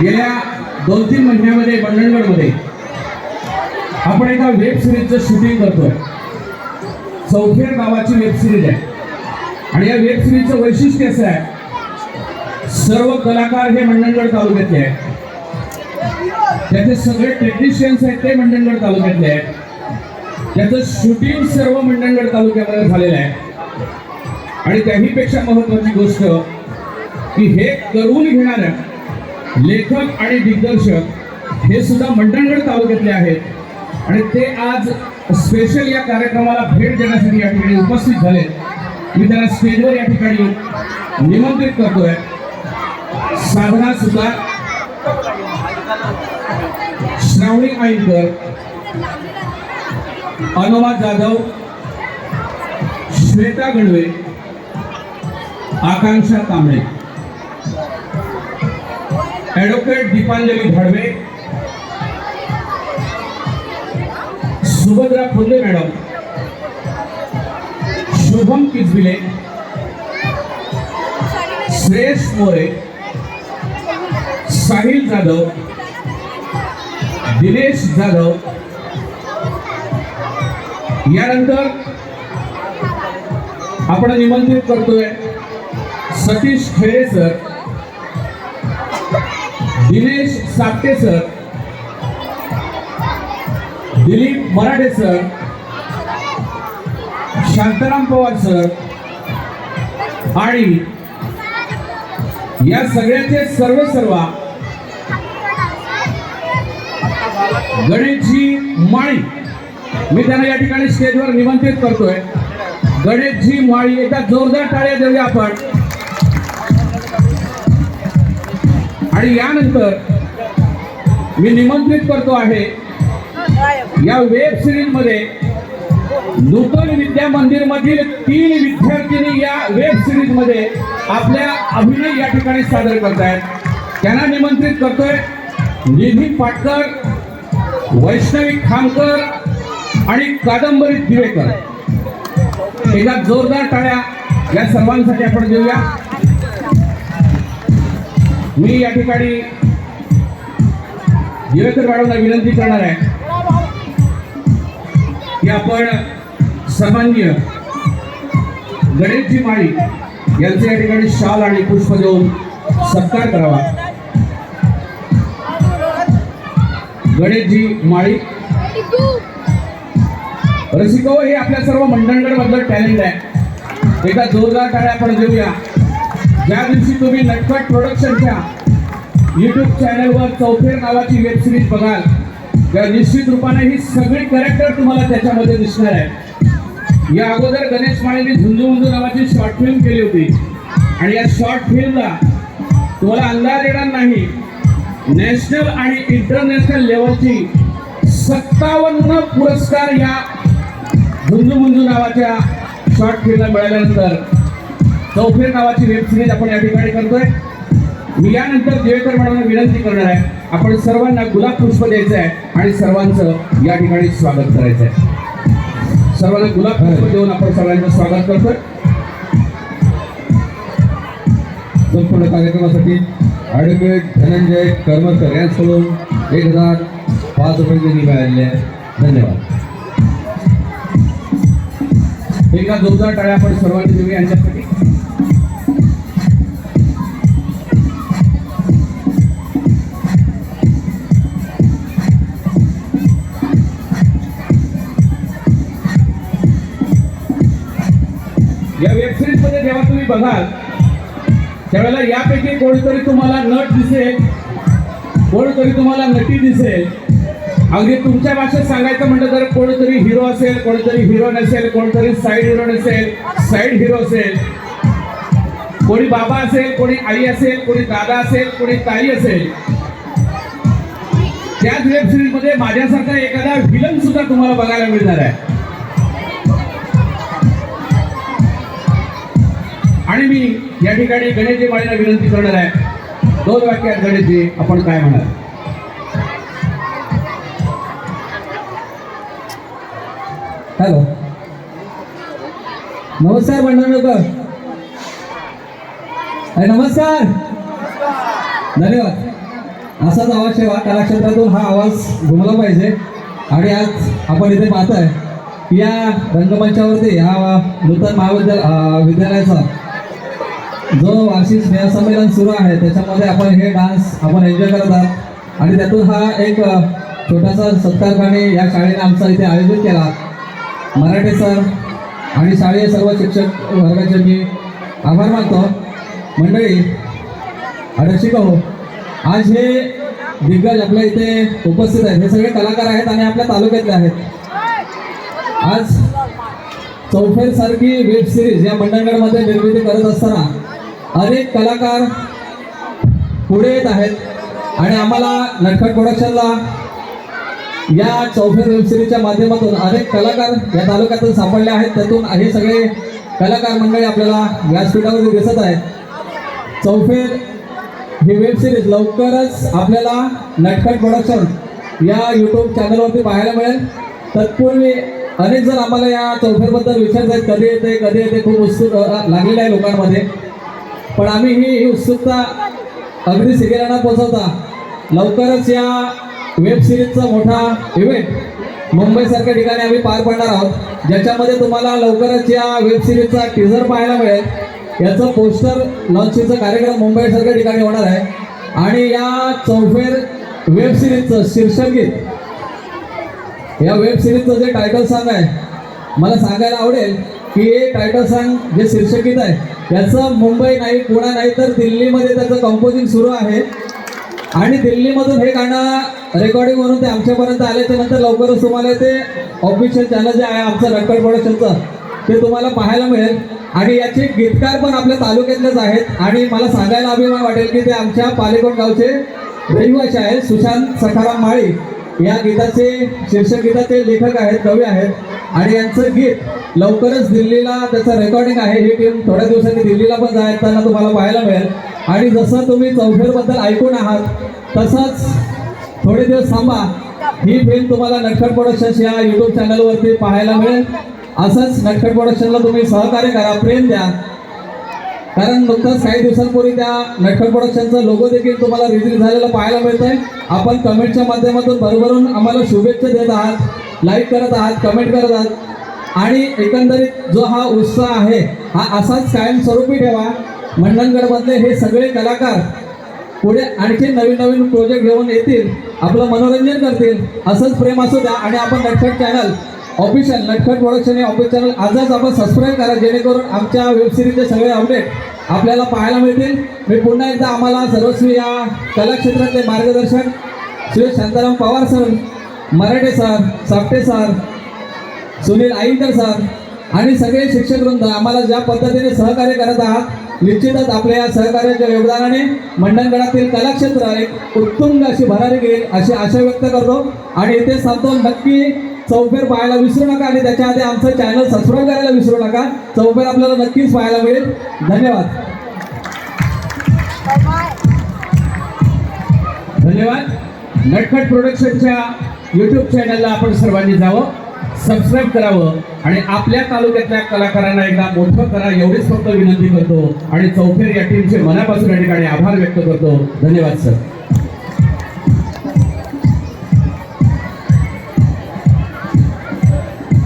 गेल्या दोन तीन महिन्यामध्ये मंडणगडमध्ये आपण एका वेब सिरीजचं शूटिंग करतोय. चौफेर नावाची वेब सिरीज आहे. आणि या वेब सिरीजचं वैशिष्ट्य असं आहे? सर्व कलाकार हे मंडणगड तालुक्यातले आहेत. त्याचे सगळे टेक्निशियन्स आहेत ते मंडणगड तालुक्यातले आहेत. त्याचं शूटिंग सर्व मंडणगड तालुक्यामध्ये झालेलं आहे. आणि त्याहीपेक्षा महत्वाची गोष्ट की हे करून घेणाऱ्या लेखक आणि दिग्दर्शक हे सुद्धा मंडणगड तालुक्यातले आहेत. आणि ते आज स्पेशल या कार्यक्रमाला भेट देण्यासाठी या ठिकाणी उपस्थित झाले. मी त्यांना स्टेजवर या ठिकाणी निमंत्रित करतोय. साधना सुद्धा Shravani Aaikar Anuma Jadhav Shweta गणवे Akanksha Kamble. Advocate Deepanjali Bhadve Subhadra Phule madam. Shubham Kijbile. Shreyas More. Sahil Jadhav. Dinesh Jadhav. यानंतर आपण निमंत्रित करतोय Satish Khele sir. Dinesh Sapte sir. Dilip Marathe sir. Shantaram Pawar sir. आणि या सगळ्याचे सर्व सर्व गणेशजी माळी. मी त्यांना या ठिकाणी स्टेजवर निमंत्रित करतोय. गणेशजी माळी एकदा जोरदार टाळ्या देऊया आपण. आणि यानंतर मी निमंत्रित करतो आहे या वेब सिरीजमध्ये नूतन विद्या मंदिर मधील तीन विद्यार्थिनी या वेब सिरीजमध्ये आपल्या अभिनय या ठिकाणी सादर करतायत. त्यांना निमंत्रित करतोय निधी पाटकर वैष्णवी खामकर आणि कादंबरी दिवेकर. एकदा जोरदार टाळ्या या सर्वांसाठी आपण देऊया. मी या ठिकाणी दिवेकर मॅडमला विनंती करणार आहे की आपण सन्मान्य गणेशजी माळी यांचे या ठिकाणी शाल आणि पुष्प देऊन सत्कार करावा. गणेशजी माळी. रसिको हे आपल्या सर्व मंडणगड मधलं टॅलेंट आहे. एका जोरदार टाळ्या आपण देऊया. ज्या दिवशी तुम्ही नटखट प्रोडक्शनच्या युट्यूब चॅनलवर चौफेर नावाची वेब सिरीज बघाल या निश्चित रूपाने ही सगळी कॅरेक्टर तुम्हाला त्याच्यामध्ये दिसणार आहे या अगोदर गणेश माळेने झुंजू मुंजू नावाची शॉर्ट फिल्म केली होती. आणि या शॉर्ट फिल्मला तुम्हाला अंदाज येणार नाही. नॅशनल आणि इंटरनॅशनल लेवलची सत्तावन्न पुरस्कार या झुंजू मुंजू नावाच्या शॉर्ट फिल्मला मिळाल्यानंतर चौफेर नावाची वेब सिरीज आपण या ठिकाणी करतोय. मी यानंतर देवेकर मॅडमला विनंती करणार आहे. आपण सर्वांना गुलाब पुष्प द्यायचं आहे आणि सर्वांचं या ठिकाणी स्वागत करायचं आहे सर्वांना गुलाब पुष्प देऊन आपण सर्वांचं स्वागत करतोय. संपूर्ण कार्यक्रमासाठी ॲडव्होकेट धनंजय कर्मकर यांच्याकडून एक हजार पाच रुपये निधी मिळालेले आहे धन्यवाद. एकदा जोरदार टाळ्या आपण सर्वांनी देऊया यांच्यासाठी. या वेब सिरीजमध्ये जेव्हा तुम्ही बघाल त्यावेळेला यापैकी कोणीतरी तुम्हाला नट दिसेल कोणीतरी तुम्हाला नटी दिसेल. अगदी तुमच्या भाषेत सांगायचं म्हटलं तर कोणीतरी हिरो असेल कोणीतरी हिरो नसेल कोणीतरी साईड हिरो नसेल साईड हिरो असेल. कोणी बाबा असेल कोणी आई असेल कोणी दादा असेल कोणी ताई असेल. त्याच वेब सिरीजमध्ये माझ्यासारखा एखादा विलन सुद्धा तुम्हाला बघायला मिळणार आहे. आणि मी या ठिकाणी गणेशजी माळीला विनंती करणार आहे. दोन वाक्यात गणेशजी आपण काय म्हणाल? हॅलो. नमस्कार मंडळकर अरे नमस्कार. धन्यवाद. असाच आवाज ठेवा. कलाक्षेत्रातून हा आवाज घुमला पाहिजे. आणि आज आपण इथे पाहताय या रंगमंचावरती हा नूतन महाविद्यालय विद्यालयाचा जो वार्षिक स्नेहसंमेलन सुरू आहे त्याच्यामध्ये आपण हे डान्स आपण एन्जॉय करत आहात. आणि त्यातून हा एक छोटासा छोटासा गाणी या शाळेने आमचा इथे आयोजित केला. मराठे सर आणि शाळेय सर्व शिक्षक वर्गाचे मी आभार मानतो. मंडळी अडक्षिक हो. आज हे दिग्गज आपल्या इथे उपस्थित आहेत. हे सगळे कलाकार आहेत आणि आपल्या तालुक्यातले आहेत. आज चौफेर सारखी वेब सिरीज या मंडणगडमध्ये निर्मिती करत असताना अनेक कलाकार पुढे येत आहेत आणि आम्हाला नटखट प्रोडक्शनला या चौफेर वेब सिरीजच्या माध्यमातून अनेक कलाकार या तालुक्यातून सापडले आहेत. त्यातून हे सगळे कलाकार मंडळी आपल्याला व्यासपीठावरती दिसत आहेत. चौफेर ही वेब सिरीज लवकरच आपल्याला नटखट प्रोडक्शन या यूट्यूब चॅनलवरती पाहायला मिळेल. तत्पूर्वी अनेक जण आम्हाला या चौफेरबद्दल विचारत आहेत कधी येते कधी येते खूप उत्सुक लागलेलं आहे लोकांमध्ये. पण आम्ही ही ही उत्सुकता अगदी सिगेलांना पोहोचवता. लवकरच या वेब सिरीजचा मोठा इव्हेंट मुंबईसारख्या ठिकाणी आम्ही पार पाडणार आहोत. ज्याच्यामध्ये तुम्हाला लवकरच या वेब सिरीजचा टीझर पाहायला मिळेल. याचं पोस्टर लॉन्चिंगचा कार्यक्रम मुंबईसारख्या ठिकाणी होणार आहे. आणि या चौफेर वेब सिरीजचं शीर्षक गीत. या वेब सिरीजचं जे टायटल सांग आहे मला सांगायला आवडेल. की हे टायटल सॉन्ग जे शीर्षकीत आहे याचं मुंबई नाही पुणे नाही तर दिल्लीमध्ये त्याचं कंपोजिंग सुरू आहे. आणि दिल्लीमधून हे गाणं रेकॉर्डिंग म्हणून ते आमच्यापर्यंत आल्याच्यानंतर लवकरच तुम्हाला ते ऑफिशियल चॅनल जे आहे आमचं नटकट प्रोडक्शनचं ते तुम्हाला पाहायला मिळेल. आणि याचे गीतकार पण आपल्या तालुक्यातलेच आहेत. आणि मला सांगायला अभिमान वाटेल की ते आमच्या पालेकोट गावचे रहिवासी आहेत सुशांत सखाराम माळी. या गीताचे शीर्षक गीताचे लेखक आहेत कवी आहेत. आणि यांचं गीत लवकरच दिल्लीला त्याचं रेकॉर्डिंग आहे. ही टीम थोड्या दिवसांनी दिल्लीला पण जाताना तुम्हाला पाहायला मिळेल. आणि जसं तुम्ही चौफेरबद्दल ऐकून आहात तसंच थोडे दिवस थांबा. ही फिल्म तुम्हाला नटखट प्रोडक्शन्स या यूट्यूब चॅनलवरती पाहायला मिळेल. असंच नटखट प्रोडक्शनला तुम्ही सहकार्य करा प्रेम द्या. कारण नुकतंच काही दिवसांपूर्वी त्या नटखट प्रोडक्शनचा लोगो देखील तुम्हाला रिलीज झालेलं पाहायला मिळतंय. आपण कमेंटच्या माध्यमातून भरभरून आम्हाला शुभेच्छा देत आहात लाईक करत आहात कमेंट करत आहात. आणि एकंदरीत जो हा उत्साह आहे हा असाच कायमस्वरूपी ठेवा. मंडणगडमधले हे सगळे कलाकार पुढे आणखी नवीन नवीन प्रोजेक्ट घेऊन येतील आपलं मनोरंजन करतील असंच प्रेम असू द्या. आणि आपण Natkhat channel official Natkhat production हे ऑफिस चॅनल आजच आपण सबस्क्राईब करा जेणेकरून आमच्या वेबसिरीजचे सगळे अपडेट आपल्याला पाहायला मिळतील. मी पुन्हा एकदा आम्हाला सर्वस्वी या कलाक्षेत्रातले मार्गदर्शक Shri Shantaram Pawar sir Marathe sir Sapte sir Sunil Aaikar sir आणि सगळे शिक्षक वृंद आम्हाला ज्या पद्धतीने सहकार्य करत आहात निश्चितच आपल्या या सहकार्याच्या योगदानाने मंडणगडातील कलाक्षेत्र एक उत्तुंग अशी भरारी घेईल अशी आशा व्यक्त करतो. आणि इथे सांगतो नक्की चौफेर पाहायला विसरू नका आणि त्याच्या आधी आमचं चॅनल सबस्क्राईब करायला विसरू नका. चौफेर आपल्याला नक्कीच पाहायला मिळेल. धन्यवाद. धन्यवाद. नटखट प्रोडक्शनच्या यूट्यूब चॅनलला आपण सर्वांनी जावं. सबस्क्राईब करावं आणि आपल्या तालुक्यातल्या कलाकारांना एकदा मोठं करा एवढीच फक्त विनंती करतो. आणि चौफेर या टीमचे मनापासून या ठिकाणी आभार व्यक्त करतो. धन्यवाद सर